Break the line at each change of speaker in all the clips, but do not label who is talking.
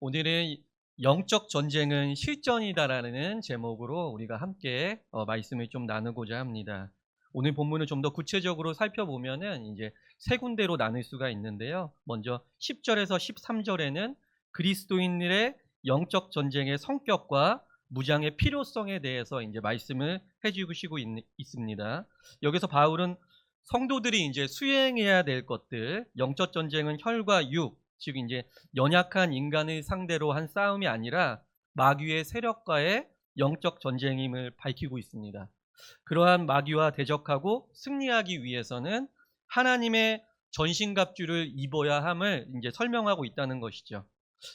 오늘은 영적 전쟁은 실전이다라는 제목으로 우리가 함께 어, 말씀을 좀 나누고자 합니다. 오늘 본문을 좀 더 구체적으로 살펴보면은 이제 세 군데로 나눌 수가 있는데요. 먼저 10절에서 13절에는 그리스도인들의 영적 전쟁의 성격과 무장의 필요성에 대해서 이제 말씀을 해주시고 있, 있습니다. 여기서 바울은 성도들이 이제 수행해야 될 것들, 영적 전쟁은 혈과 육, 즉 이제 연약한 인간을 상대로 한 싸움이 아니라 마귀의 세력과의 영적 전쟁임을 밝히고 있습니다. 그러한 마귀와 대적하고 승리하기 위해서는 하나님의 전신갑주를 입어야 함을 이제 설명하고 있다는 것이죠.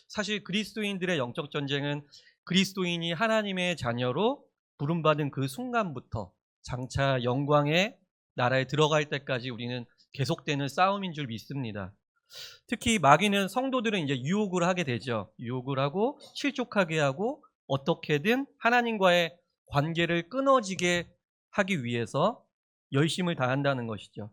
사실 그리스도인들의 영적 전쟁은 그리스도인이 하나님의 자녀로 부름받은 그 순간부터 장차 영광의 나라에 들어갈 때까지 우리는 계속되는 싸움인 줄 믿습니다. 특히 마귀는 성도들은 이제 유혹을 하게 되죠. 유혹을 하고 실족하게 하고 어떻게든 하나님과의 관계를 끊어지게 하기 위해서 열심을 다한다는 것이죠.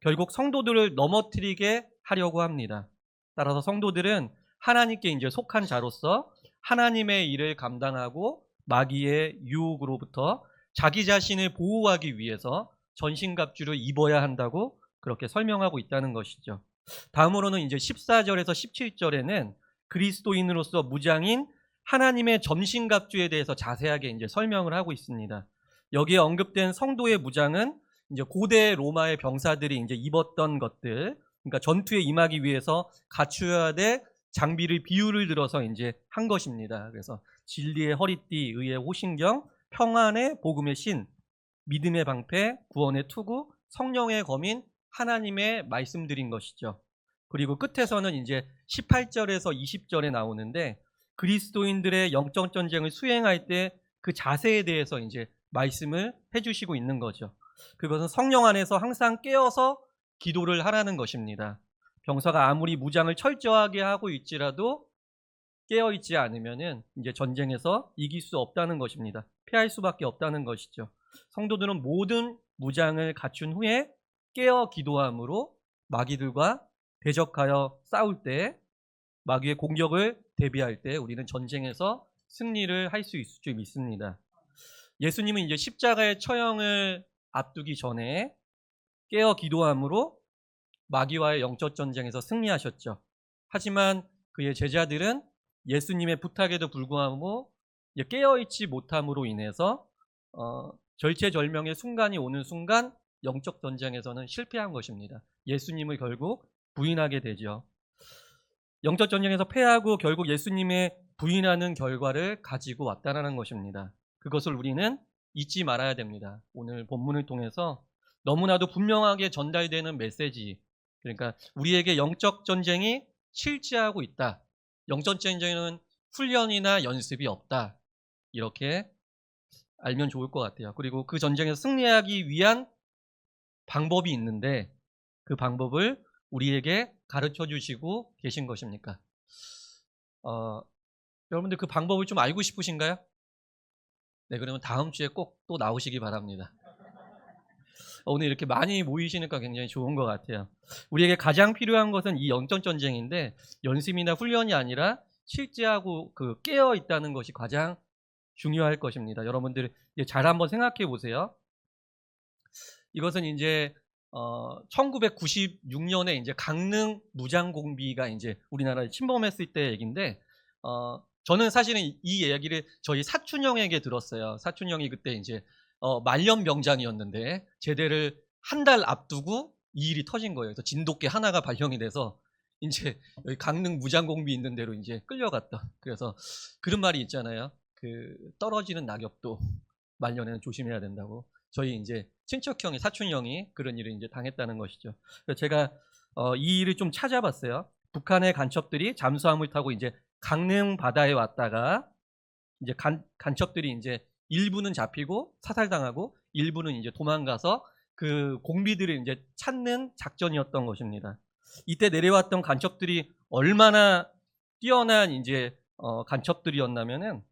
결국 성도들을 넘어뜨리게 하려고 합니다. 따라서 성도들은 하나님께 이제 속한 자로서 하나님의 일을 감당하고 마귀의 유혹으로부터 자기 자신을 보호하기 위해서 전신갑주를 입어야 한다고 그렇게 설명하고 있다는 것이죠. 다음으로는 이제 14절에서 17절에는 그리스도인으로서 무장인 하나님의 점신갑주에 대해서 자세하게 이제 설명을 하고 있습니다. 여기에 언급된 성도의 무장은 이제 고대 로마의 병사들이 이제 입었던 것들, 그러니까 전투에 임하기 위해서 갖추어야 될 장비를 비유를 들어서 이제 한 것입니다. 그래서 진리의 허리띠, 의의 호신경, 평안의 복음의 신, 믿음의 방패, 구원의 투구, 성령의 검인, 하나님의 말씀드린 것이죠. 그리고 끝에서는 이제 18절에서 20절에 나오는데 그리스도인들의 영적 전쟁을 수행할 때 그 자세에 대해서 이제 말씀을 해주시고 있는 거죠. 그것은 성령 안에서 항상 깨어서 기도를 하라는 것입니다. 병사가 아무리 무장을 철저하게 하고 있지라도 깨어 있지 않으면은 이제 전쟁에서 이길 수 없다는 것입니다. 피할 수밖에 없다는 것이죠. 성도들은 모든 무장을 갖춘 후에 깨어 기도함으로 마귀들과 대적하여 싸울 때 마귀의 공격을 대비할 때 우리는 전쟁에서 승리를 할 수 있을 줄 믿습니다. 예수님은 이제 십자가의 처형을 앞두기 전에 깨어 기도함으로 마귀와의 영적 전쟁에서 승리하셨죠. 하지만 그의 제자들은 예수님의 부탁에도 불구하고 깨어 있지 못함으로 인해서 어, 절체절명의 순간이 오는 순간 영적 전쟁에서는 실패한 것입니다. 예수님을 결국 부인하게 되죠. 영적 전쟁에서 패하고 결국 예수님의 부인하는 결과를 가지고 왔다라는 것입니다. 그것을 우리는 잊지 말아야 됩니다. 오늘 본문을 통해서 너무나도 분명하게 전달되는 메시지. 그러니까 우리에게 영적 전쟁이 실지하고 있다. 영적 전쟁은 훈련이나 연습이 없다. 이렇게 알면 좋을 것 같아요. 그리고 그 전쟁에서 승리하기 위한 방법이 있는데 그 방법을 우리에게 가르쳐 주시고 계신 것입니까? 어, 여러분들 그 방법을 좀 알고 싶으신가요? 네, 그러면 다음 주에 꼭 또 나오시기 바랍니다. 오늘 이렇게 많이 모이시니까 굉장히 좋은 것 같아요. 우리에게 가장 필요한 것은 이 영적 전쟁인데 연습이나 훈련이 아니라 실제하고 그 깨어 있다는 것이 가장 중요할 것입니다. 여러분들 잘 한번 생각해 보세요. 이것은 이제 어, 1996년에 이제 강릉 무장공비가 이제 우리나라에 침범했을 때 얘기인데, 어, 저는 사실은 이 이야기를 저희 사촌형에게 들었어요. 사촌형이 그때 이제 어, 말년 병장이었는데 제대를 한 달 앞두고 이 일이 터진 거예요. 그래서 진돗개 하나가 발령이 돼서 이제 여기 강릉 무장공비 있는 데로 이제 끌려갔다. 그래서 그런 말이 있잖아요. 그 떨어지는 낙엽도 말년에는 조심해야 된다고. 저희 이제 친척형이 사촌형이 그런 일을 이제 당했다는 것이죠. 제가 어, 이 일을 좀 찾아봤어요. 북한의 간첩들이 잠수함을 타고 이제 강릉 바다에 왔다가 이제 간, 간첩들이 이제 일부는 잡히고 사살당하고 일부는 이제 도망가서 그 공비들을 이제 찾는 작전이었던 것입니다. 이때 내려왔던 간첩들이 얼마나 뛰어난 이제 어, 간첩들이었냐면은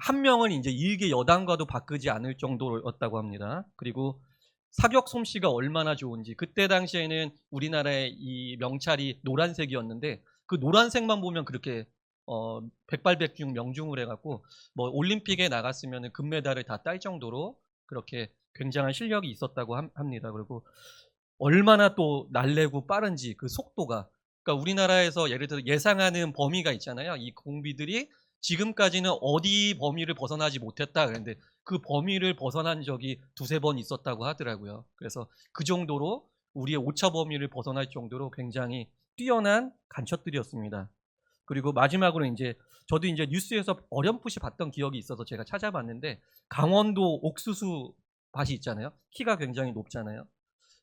한 명은 이제 일개 여당과도 바꾸지 않을 정도였다고 합니다. 그리고 사격 솜씨가 얼마나 좋은지 그때 당시에는 우리나라의 이 명찰이 노란색이었는데 그 노란색만 보면 그렇게 어 백발백중 명중을 해 갖고 뭐 올림픽에 나갔으면은 금메달을 다 딸 정도로 그렇게 굉장한 실력이 있었다고 함 합니다. 그리고 얼마나 또 날래고 빠른지 그 속도가 그러니까 우리나라에서 예를 들어 예상하는 범위가 있잖아요. 이 공비들이 지금까지는 어디 범위를 벗어나지 못했다 그랬는데 그 범위를 벗어난 적이 두세 번 있었다고 하더라고요. 그래서 그 정도로 우리의 오차 범위를 벗어날 정도로 굉장히 뛰어난 간첩들이었습니다. 그리고 마지막으로 이제 저도 이제 뉴스에서 어렴풋이 봤던 기억이 있어서 제가 찾아봤는데 강원도 옥수수 밭이 있잖아요. 키가 굉장히 높잖아요.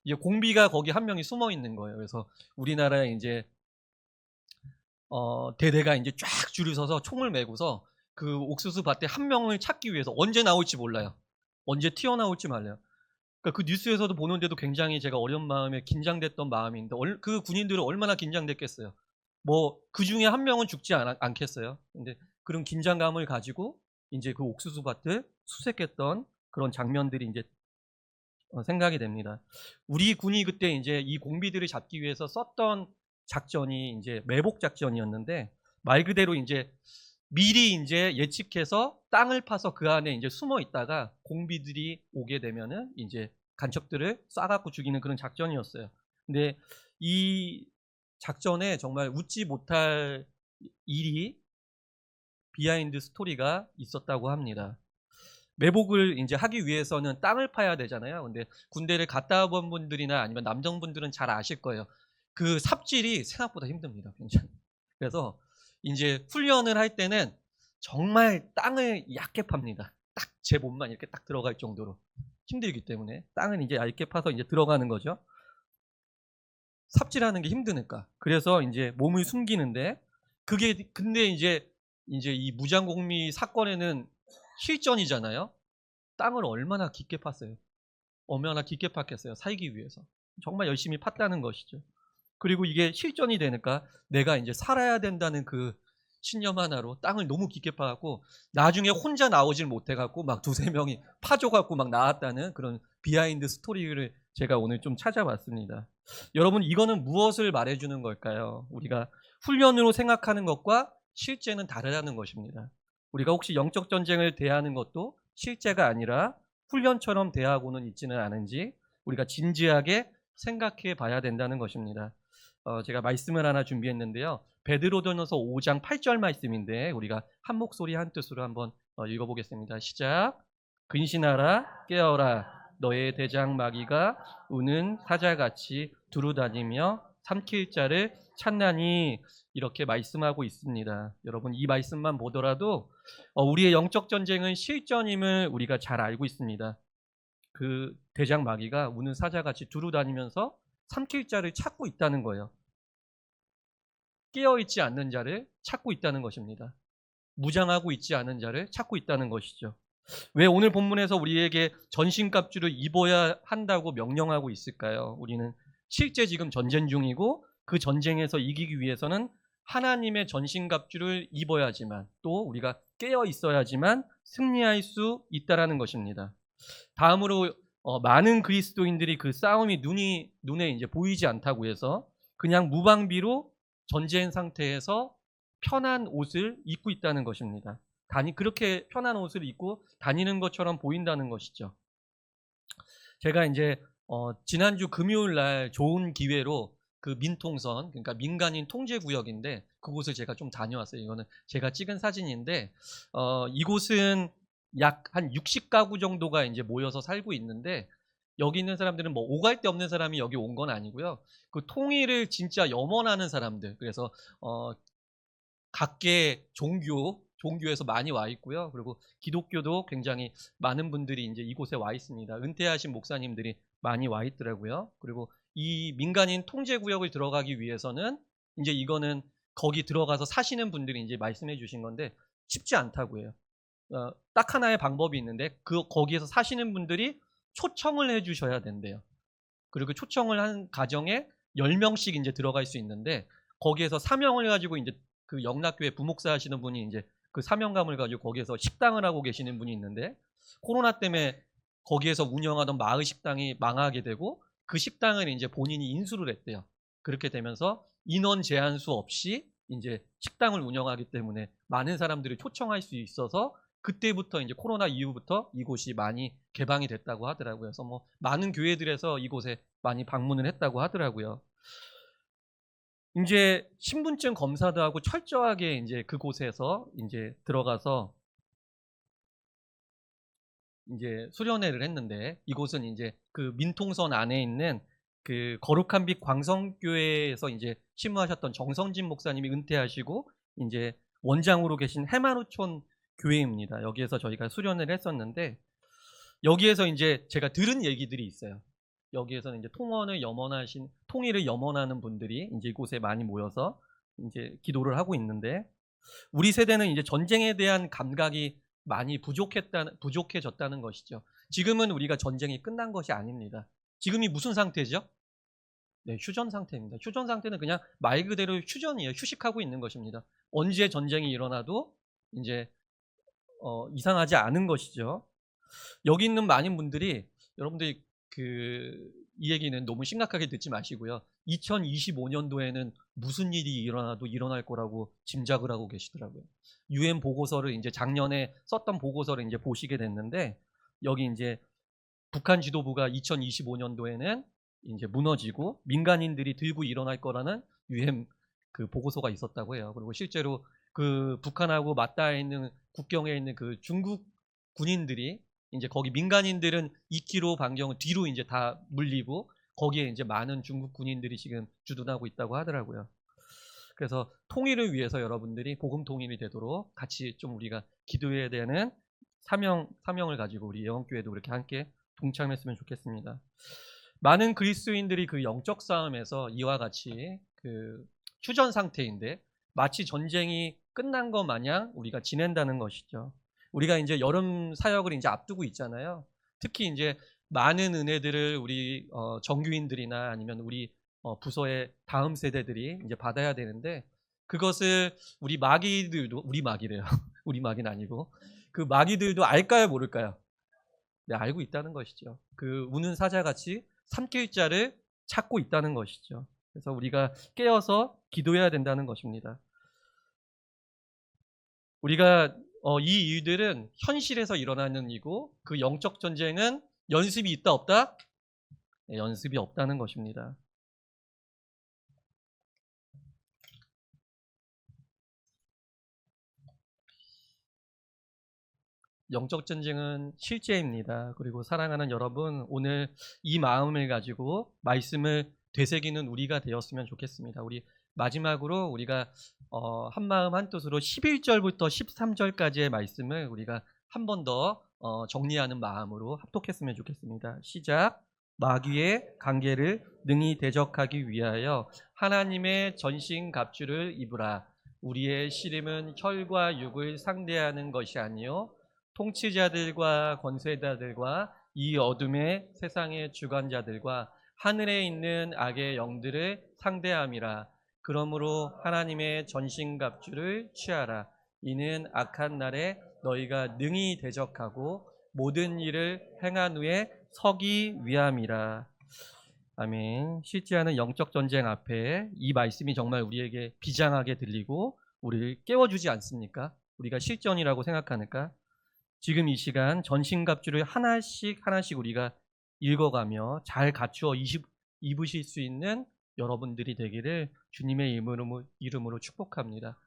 이제 공비가 거기 한 명이 숨어 있는 거예요. 그래서 우리나라에 이제 어, 대대가 이제 쫙 줄을 서서 총을 메고서 그 옥수수 밭에 한 명을 찾기 위해서 언제 나올지 몰라요. 언제 튀어나올지 몰라요. 그러니까 그 뉴스에서도 보는데도 굉장히 제가 어려운 마음에 긴장됐던 마음인데 얼- 그 군인들은 얼마나 긴장됐겠어요. 뭐 그 중에 한 명은 죽지 않, 않겠어요. 근데 그런 긴장감을 가지고 이제 그 옥수수 밭을 수색했던 그런 장면들이 이제 어, 생각이 됩니다. 우리 군이 그때 이제 이 공비들을 잡기 위해서 썼던 작전이 이제 매복 작전이었는데 말 그대로 이제 미리 이제 예측해서 땅을 파서 그 안에 이제 숨어 있다가 공비들이 오게 되면은 이제 간첩들을 쏴갖고 죽이는 그런 작전이었어요. 근데 이 작전에 정말 웃지 못할 일이 비하인드 스토리가 있었다고 합니다. 매복을 이제 하기 위해서는 땅을 파야 되잖아요. 근데 군대를 갔다 본 분들이나 아니면 남성분들은 잘 아실 거예요. 그 삽질이 생각보다 힘듭니다. 굉장히. 그래서 이제 훈련을 할 때는 정말 땅을 얇게 팝니다. 딱 제 몸만 이렇게 딱 들어갈 정도로 힘들기 때문에 땅을 이제 얇게 파서 이제 들어가는 거죠. 삽질하는 게 힘드니까. 그래서 이제 몸을 숨기는데 그게 근데 이제 이제 이 무장공미 사건에는 실전이잖아요. 땅을 얼마나 깊게 팠어요. 얼마나 깊게 팠겠어요. 살기 위해서. 정말 열심히 팠다는 것이죠. 그리고 이게 실전이 되니까 내가 이제 살아야 된다는 그 신념 하나로 땅을 너무 깊게 파갖고 나중에 혼자 나오질 못해갖고 막 두세 명이 파줘갖고 막 나왔다는 그런 비하인드 스토리를 제가 오늘 좀 찾아봤습니다. 여러분 이거는 무엇을 말해주는 걸까요? 우리가 훈련으로 생각하는 것과 실제는 다르다는 것입니다. 우리가 혹시 영적 전쟁을 대하는 것도 실제가 아니라 훈련처럼 대하고는 있지는 않은지 우리가 진지하게 생각해 봐야 된다는 것입니다. 어, 제가 말씀을 하나 준비했는데요. 베드로전서 5장 8절 말씀인데 우리가 한 목소리 한 뜻으로 한번 어, 읽어보겠습니다. 시작. 근신하라 깨어라 너의 대장 마귀가 우는 사자같이 두루다니며 삼킬 자를 찾나니 이렇게 말씀하고 있습니다. 여러분 이 말씀만 보더라도 어, 우리의 영적 전쟁은 실전임을 우리가 잘 알고 있습니다. 그 대장 마귀가 우는 사자같이 두루다니면서 삼킬 자를 찾고 있다는 거예요. 깨어 있지 않는 자를 찾고 있다는 것입니다. 무장하고 있지 않은 자를 찾고 있다는 것이죠. 왜 오늘 본문에서 우리에게 전신갑주를 입어야 한다고 명령하고 있을까요? 우리는 실제 지금 전쟁 중이고 그 전쟁에서 이기기 위해서는 하나님의 전신갑주를 입어야지만 또 우리가 깨어 있어야지만 승리할 수 있다라는 것입니다. 다음으로 어, 많은 그리스도인들이 그 싸움이 눈이 눈에 이제 보이지 않다고 해서 그냥 무방비로 전쟁 상태에서 편한 옷을 입고 있다는 것입니다. 다니 그렇게 편한 옷을 입고 다니는 것처럼 보인다는 것이죠. 제가 이제 어, 지난주 금요일 날 좋은 기회로 그 민통선 그러니까 민간인 통제 구역인데 그곳을 제가 좀 다녀왔어요. 이거는 제가 찍은 사진인데 어, 이곳은 약 한 60가구 정도가 이제 모여서 살고 있는데 여기 있는 사람들은 뭐 오갈 데 없는 사람이 여기 온 건 아니고요. 그 통일을 진짜 염원하는 사람들. 그래서 어 각계 종교 종교에서 많이 와 있고요. 그리고 기독교도 굉장히 많은 분들이 이제 이곳에 와 있습니다. 은퇴하신 목사님들이 많이 와 있더라고요. 그리고 이 민간인 통제 구역을 들어가기 위해서는 이제 이거는 거기 들어가서 사시는 분들이 이제 말씀해 주신 건데 쉽지 않다고 해요. 어, 딱 하나의 방법이 있는데 그 거기에서 사시는 분들이 초청을 해 주셔야 된대요. 그리고 초청을 한 가정에 10명씩 이제 들어갈 수 있는데 거기에서 사명을 가지고 이제 그 영락교회 부목사 하시는 분이 이제 그 사명감을 가지고 거기에서 식당을 하고 계시는 분이 있는데 코로나 때문에 거기에서 운영하던 마을 식당이 망하게 되고 그 식당을 이제 본인이 인수를 했대요. 그렇게 되면서 인원 제한 수 없이 이제 식당을 운영하기 때문에 많은 사람들을 초청할 수 있어서 그때부터 이제 코로나 이후부터 이곳이 많이 개방이 됐다고 하더라고요. 그래서 뭐 많은 교회들에서 이곳에 많이 방문을 했다고 하더라고요. 이제 신분증 검사도 하고 철저하게 이제 그곳에서 이제 들어가서 이제 수련회를 했는데 이곳은 이제 그 민통선 안에 있는 그 거룩한 빛 광성교회에서 이제 심무하셨던 정성진 목사님이 은퇴하시고 이제 원장으로 계신 해마루촌 교회입니다. 여기에서 저희가 수련을 했었는데 여기에서 이제 제가 들은 얘기들이 있어요. 여기에서는 이제 통원을 염원하신 통일을 염원하는 분들이 이제 이곳에 많이 모여서 이제 기도를 하고 있는데 우리 세대는 이제 전쟁에 대한 감각이 많이 부족했다 부족해졌다는 것이죠. 지금은 우리가 전쟁이 끝난 것이 아닙니다. 지금이 무슨 상태죠? 네, 휴전 상태입니다. 휴전 상태는 그냥 말 그대로 휴전이에요. 휴식하고 있는 것입니다. 언제 전쟁이 일어나도 이제 어, 이상하지 않은 것이죠. 여기 있는 많은 분들이 여러분들이 그 이 얘기는 너무 심각하게 듣지 마시고요. 2025년도에는 무슨 일이 일어나도 일어날 거라고 짐작을 하고 계시더라고요. 유엔 보고서를 이제 작년에 썼던 보고서를 이제 보시게 됐는데 여기 이제 북한 지도부가 2025년도에는 이제 무너지고 민간인들이 들고 일어날 거라는 유엔 그 보고서가 있었다고 해요. 그리고 실제로 그 북한하고 맞닿아 있는 국경에 있는 그 중국 군인들이 이제 거기 민간인들은 2km 반경을 뒤로 이제 다 물리고 거기에 이제 많은 중국 군인들이 지금 주둔하고 있다고 하더라고요. 그래서 통일을 위해서 여러분들이 복음 통일이 되도록 같이 좀 우리가 기도해야 되는 사명 사명을 가지고 우리 영원교회도 그렇게 함께 동참했으면 좋겠습니다. 많은 그리스도인들이 그 영적 싸움에서 이와 같이 그 휴전 상태인데 마치 전쟁이 끝난 것 마냥 우리가 지낸다는 것이죠. 우리가 이제 여름 사역을 이제 앞두고 있잖아요. 특히 이제 많은 은혜들을 우리 어, 정규인들이나 아니면 우리 어, 부서의 다음 세대들이 이제 받아야 되는데 그것을 우리 마귀들도 우리 마귀래요. 우리 마귀는 아니고 그 마귀들도 알까요, 모를까요? 네, 알고 있다는 것이죠. 그 우는 사자같이 삼킬 자를 찾고 있다는 것이죠. 그래서 우리가 깨어서 기도해야 된다는 것입니다. 우리가 어, 이 일들은 현실에서 일어나는 이고 그 영적 전쟁은 연습이 있다 없다? 네, 연습이 없다는 것입니다. 영적 전쟁은 실제입니다. 그리고 사랑하는 여러분, 오늘 이 마음을 가지고 말씀을 되새기는 우리가 되었으면 좋겠습니다. 우리 마지막으로 우리가 어, 한 마음 한 뜻으로 11절부터 13절까지의 말씀을 우리가 한 번더 어, 정리하는 마음으로 합독했으면 좋겠습니다. 시작. 마귀의 관계를 능히 대적하기 위하여 하나님의 전신 갑주를 입으라. 우리의 시름은 혈과 육을 상대하는 것이 아니요 통치자들과 권세자들과 이 어둠의 세상의 주관자들과 하늘에 있는 악의 영들을 상대함이라. 그러므로 하나님의 전신갑주를 취하라. 이는 악한 날에 너희가 능히 대적하고 모든 일을 행한 후에 서기 위함이라. 아멘. 쉽지 않은 영적 전쟁 앞에 이 말씀이 정말 우리에게 비장하게 들리고 우리를 깨워주지 않습니까? 우리가 실전이라고 생각하니까 지금 이 시간 전신갑주를 하나씩 하나씩 우리가 읽어가며 잘 갖추어 입으실 수 있는 여러분들이 되기를 주님의 이름으로, 축복합니다.